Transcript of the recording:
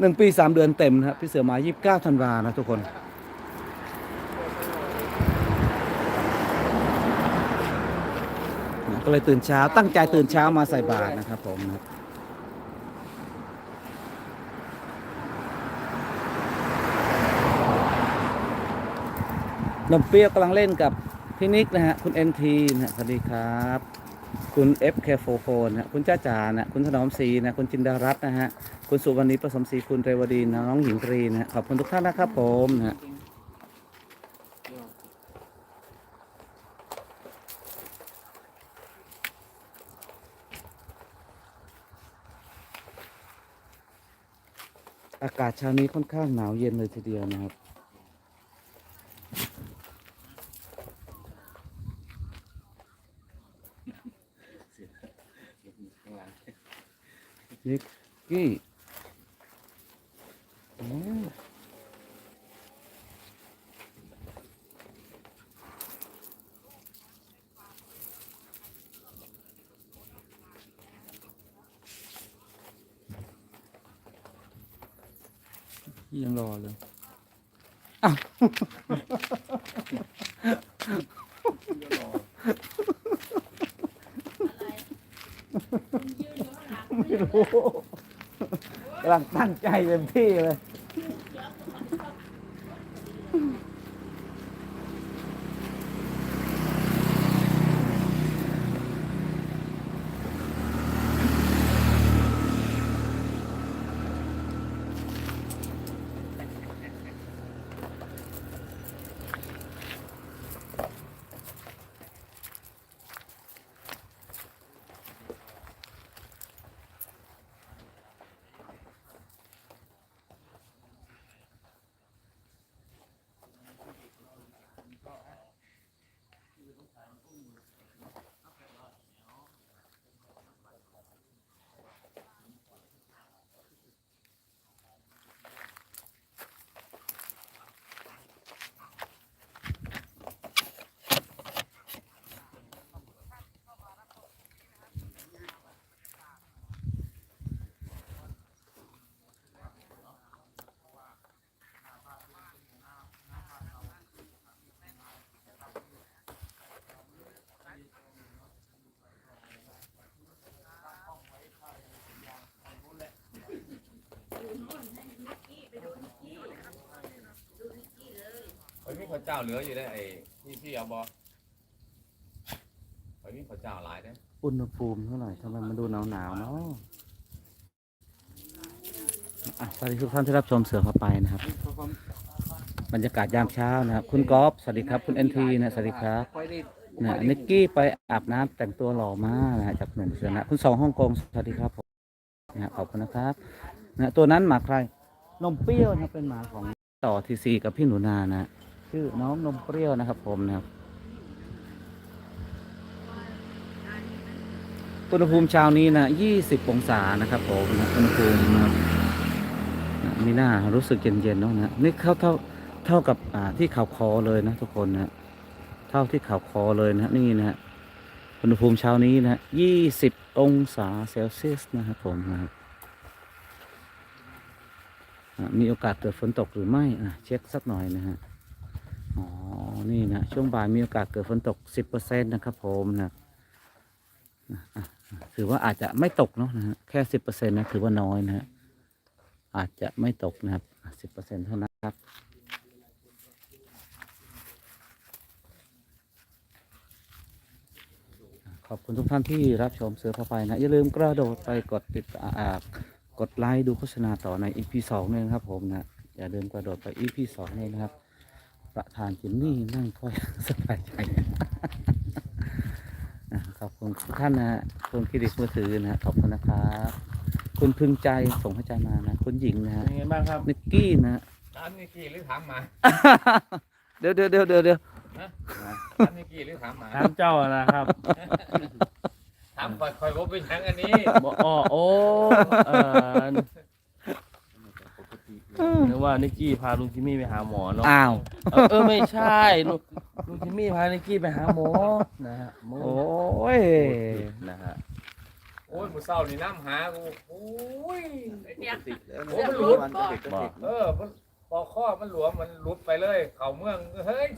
หนึ่งปีสามเดือนเต็มนะครับพี่เสือมายี่สิบเก้าธันวานะทุกคน ก็เลยตื่นเช้าตั้งใจตื่นเช้ามาใส่บาตรนะครับผมนะนมเปรี้ยวกำลังเล่นกับพี่นิกนะฮะ คุณเอ็นทีนะฮะสวัสดีครับ คุณ f k 4 4นะฮะคุณจ้าจ๋านะคุณถนอมศรีนะคุณจินดารัตน์นะฮะคุณสุวรรณีประสมศรีคุณเรวดีนะน้องหญิงตรีนะฮะขอบคุณทุกท่านนะครับผมนะฮะอากาศเช้านี้ค่อนข้างหนาวเย็นเลยทีเดียวนะครับ นิกกี้อืมยังรอเลยอ้าว ไม่รู้กำลังตั้งใจเต็มที่เลยาวเจ้าเหลืออยู่ได้ไอ้ที่ที่เอาบอเฮ้ยมีข้าวเจ้าหลายได้ออุณหภูมิเท่าไหร่ทำไมมันดูหนาวหนาวๆเนาะอะสวัสดีทุกท่านที่รับชมเสือเข้าไปนะครับ บรรยากาศยามเช้านะครับ คุณกอล์ฟสวัสดีครับ คุณเอ็นทีนะสวัสดีครับนะนิกกี้ไปอาบน้ำแต่งตัวหล่อมากนะฮะจากหนุ่มเสือนะ คุณสองฮ่องกงสวัสดีครับผมนะฮะขอบคุณนะครับนะตัวนั้นหมาใคร นมเปรี้ยวนะครับเป็นหมาของต่อทีซีกับพี่หนูนานะ ชื่อน้องนมเปรี้ยวนะครับผมนะครับอุณหภูมิเช้านี้นะ 20 องศานะครับผมนะอุณหภูมินะครับนะมีหน้ารู้สึกเย็นๆเนาะนะนี่เท่าเท่าเท่ากับอ่าที่เขาคอเลยนะทุกคนนะเท่าที่เขาคอเลยนะนี่นะอุณหภูมิเช้านี้นะ 20 องศาเซลเซียสนะครับผมนะครับอะมีโอกาสเกิดฝนตกหรือไม่อะเช็คสักหน่อยนะฮะ อ๋อ นี่นะช่วงบ่ายมีโอกาสเกิดฝนตก 10%นะครับผมนะครับอะถือว่าอาจจะไม่ตกเนาะนะฮะแค่สิบเปอร์เซ็นตนะถือว่าน้อยนะฮะอาจจะไม่ตกนะครับสิบเปอร์เซ็นเท่านั้นครับขอบคุณทุกท่านที่รับชมเสือพาไปนะ อย่าลืมกระโดดไปกดติดอ่ากดไลค์ดูโฆษณาต่อใน EP สองเลยนะครับผมนะ อย่าลืมกระโดดไป EP สองเลยนะครับ ประธานจิมมี่นั่งค่อยสบายใจนะขอบคุณทุกท่านนะฮะคุณคิดิกมือถือนะฮะขอบคุณนะครับคุณพึงใจส่งให้ใจมานะคุณหญิงนะฮะเป็นไงบ้างครับนิกกี้นะฮะร้านนิกกี้หรือถามหมาเดี๋ยวเดี๋ยวเดี๋ยวเดี๋ยวเดี๋ยวร้านนิกกี้หรือถามหมาถามเจ้านะครับถามคอยคอยว่าเป็นหยังอันนี้บอกอ๋อโอ้เออ นึกว่านิกกี้พาลุงจิมมี่ไปหาหมอเนาะอ้าว เออเออไม่ใช่ลุงลุงจิมมี่พานิกกี้ไปหาหมอนะฮะหมอโอ้ยนะฮะโอ้ยหมูเศร้านี่น้ำหากูโอ้อ้ยเนี่ยติดแล้วโอ้มันหลุดวันติดก็ติดเออมันปอกข้อมันหลวมมันหลุดไปเลย เขาเมืองเฮ้ย